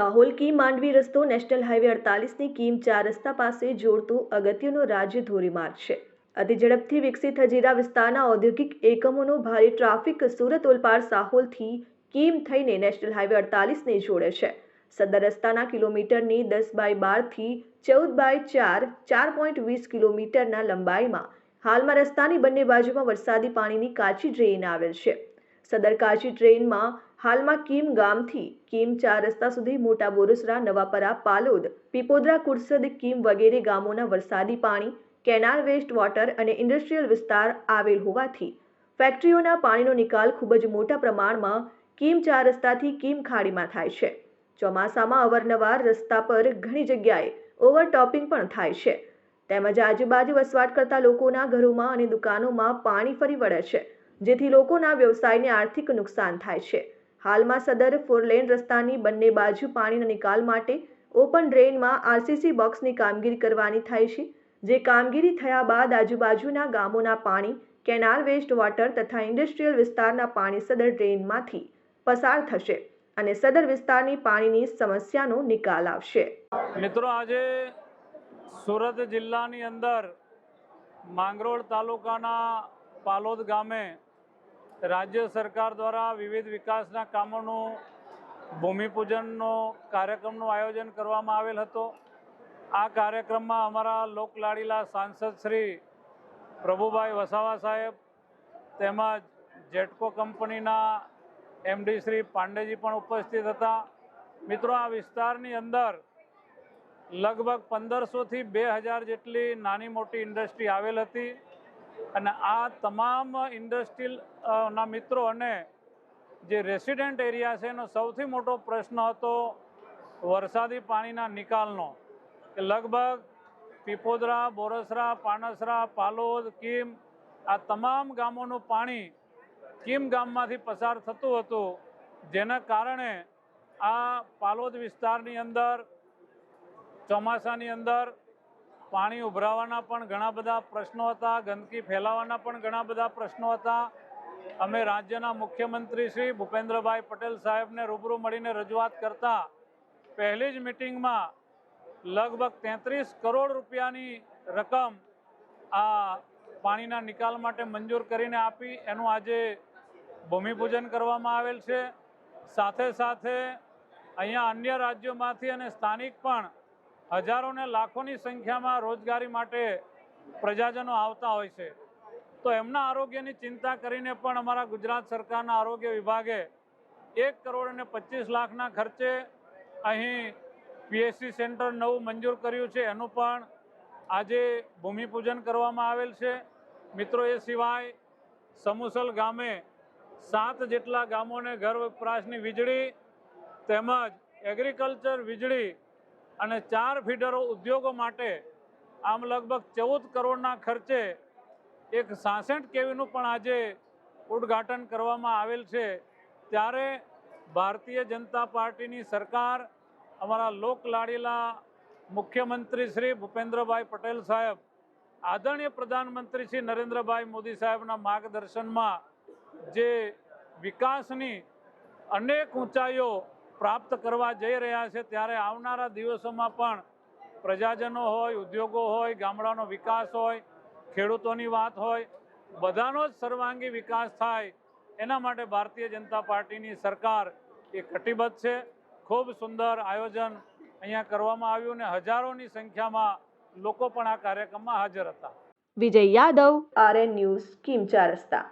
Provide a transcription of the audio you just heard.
સાહોલ કી માંડવી રસ્તો national highway અડતાલીસની Kim ચાર રસ્તા પાસે જોડતું અગત્યનો રાજ્ય ધોરીમાર્ગ છે. અતિ ઝડપથી વિકસિત હજીરા વિસ્તારના ઔદ્યોગિક એકમોનો ભારે ટ્રાફિક સુરત ઓલપાડ સાહોલથી કીમ થઈને નેશનલ હાઈવે અડતાલીસને જોડે છે. સદર રસ્તાના કિલોમીટરની દસ બાય બારથી ચૌદ બાય ચાર ચાર પોઈન્ટ વીસ કિલોમીટરના લંબાઈમાં હાલમાં રસ્તાની બંને બાજુમાં વરસાદી પાણીની કાચી ડ્રેન આવેલ છે. સદર કાચી ટ્રેનમાં હાલમાં કીમ ગામથી કીમ ચાર રસ્તા સુધી મોટા બોરસરા, નવાપરા, પાલોદ, પીપોદરા, કુરસદ, કીમ વગેરે ગામોના વરસાદી પાણી, કેનાલ વેસ્ટ વોટર અને ઇન્ડસ્ટ્રીયલ વિસ્તાર આવેલ હોવાથી ફેક્ટરીઓના પાણીનો નિકાલ ખૂબ જ મોટા પ્રમાણમાં કીમ ચાર રસ્તાથી કીમ ખાડીમાં થાય છે. ચોમાસામાં અવારનવાર રસ્તા પર ઘણી જગ્યાએ ઓવરટોપિંગ પણ થાય છે. તેમજ આજુબાજુ વસવાટ કરતા લોકોના ઘરોમાં અને દુકાનોમાં પાણી ફરી વળે છે, જેથી લોકોના વ્યવસાયને આર્થિક નુકસાન થાય છે. હાલમાં સદર ફોરલેન રસ્તાની બંને બાજુ પાણીના નિકાલ માટે ઓપન ડ્રેનમાં આરસીસી બોક્સની કામગીરી કરવાની થાય છે, જે કામગીરી થયા બાદ આજુબાજુના ગામોના પાણી, કેનાલ વેસ્ટ વોટર તથા ઇન્ડસ્ટ્રીયલ વિસ્તારના પાણી સદર ડ્રેનમાંથી પસાર થશે અને સદર વિસ્તારની પાણીની સમસ્યાનો નિકાલ આવશે. મિત્રો, આજે સુરત જિલ્લાની અંદર માંગરોળ તાલુકાના પાલોદ ગામે રાજ્ય સરકાર દ્વારા વિવિધ વિકાસના કામોનું, ભૂમિપૂજનનો કાર્યક્રમનું આયોજન કરવામાં આવેલ હતો. આ કાર્યક્રમમાં અમારા લોકલાડીલા સાંસદ શ્રી પ્રભુભાઈ વસાવા સાહેબ તેમજ જેટકો કંપનીના એમડી શ્રી પાંડેજી પણ ઉપસ્થિત હતા. મિત્રો, આ વિસ્તારની અંદર લગભગ પંદરસોથી બે હજાર જેટલી નાની મોટી ઇન્ડસ્ટ્રી આવેલ હતી. અને આ તમામ ઇન્ડસ્ટ્રીના મિત્રો અને જે રેસિડેન્ટ એરિયા છે, એનો સૌથી મોટો પ્રશ્ન હતો વરસાદી પાણીના નિકાલનો. કે લગભગ પીપોદરા, બોરસરા, પાનસરા, પાલોદ, કીમ, આ તમામ ગામોનું પાણી કીમ ગામમાંથી પસાર થતું હતું, જેના કારણે આ પાલોદ વિસ્તારની અંદર, ચોમાસાની અંદર પાણી ઉભરાવાના પણ ઘણા બધા પ્રશ્નો હતા, ગંદકી ફેલાવાના પણ ઘણા બધા પ્રશ્નો હતા. અમે રાજ્યના મુખ્યમંત્રી શ્રી ભૂપેન્દ્રભાઈ પટેલ સાહેબને રૂબરૂ મળીને રજૂઆત કરતા પહેલી જ મિટિંગમાં લગભગ તેત્રીસ કરોડ રૂપિયાની રકમ આ પાણીના નિકાલ માટે મંજૂર કરીને આપી. એનું આજે ભૂમિપૂજન કરવામાં આવેલ છે. સાથે સાથે અહીંયા અન્ય રાજ્યોમાંથી અને સ્થાનિક પણ હજારો ને લાખોની સંખ્યામાં રોજગારી માટે પ્રજાજનો આવતા હોય છે. તો એમના આરોગ્યની ચિંતા કરીને પણ અમારા ગુજરાત સરકારના આરોગ્ય વિભાગે એક કરોડ અને પચીસ લાખના ખર્ચે અહીં પીએસસી સેન્ટર નવું મંજૂર કર્યું છે. એનું પણ આજે ભૂમિપૂજન કરવામાં આવેલ છે. મિત્રો, એ સિવાય સમુસલ ગામે સાત જેટલા ગામોને ઘર વપરાશની વીજળી તેમજ એગ્રીકલ્ચર વીજળી અને ચાર ફીડરો ઉદ્યોગો માટે આમ લગભગ ચૌદ કરોડના ખર્ચે એક સાસઠ કેવીનું પણ આજે ઉદ્ઘાટન કરવામાં આવેલ છે. ત્યારે ભારતીય જનતા પાર્ટીની સરકાર, અમારા લોકલાડીલા મુખ્યમંત્રી શ્રી ભૂપેન્દ્રભાઈ પટેલ સાહેબ, આદરણીય પ્રધાનમંત્રી શ્રી નરેન્દ્રભાઈ મોદી સાહેબના માર્ગદર્શનમાં જે વિકાસની અનેક ઊંચાઈઓ પ્રાપ્ત કરવા જઈ રહ્યા છે ત્યારે આવનારા દિવસોમાં પણ પ્રજાજનો હોય ઉદ્યોગો હોય ગામડાનો વિકાસ હોય ખેડૂતોની વાત હોય બધાનો જ સર્વાંગી વિકાસ થાય. એના માટે ભારતીય જનતા પાર્ટીની સરકાર એ કટિબદ્ધ છે. ખૂબ સુંદર આયોજન અહીંયા કરવામાં આવ્યું ને હજારોની સંખ્યામાં લોકો પણ આ કાર્યક્રમમાં હાજર હતા. વિજય યાદવ આરએન ન્યૂઝ કિમચા રસ્તા.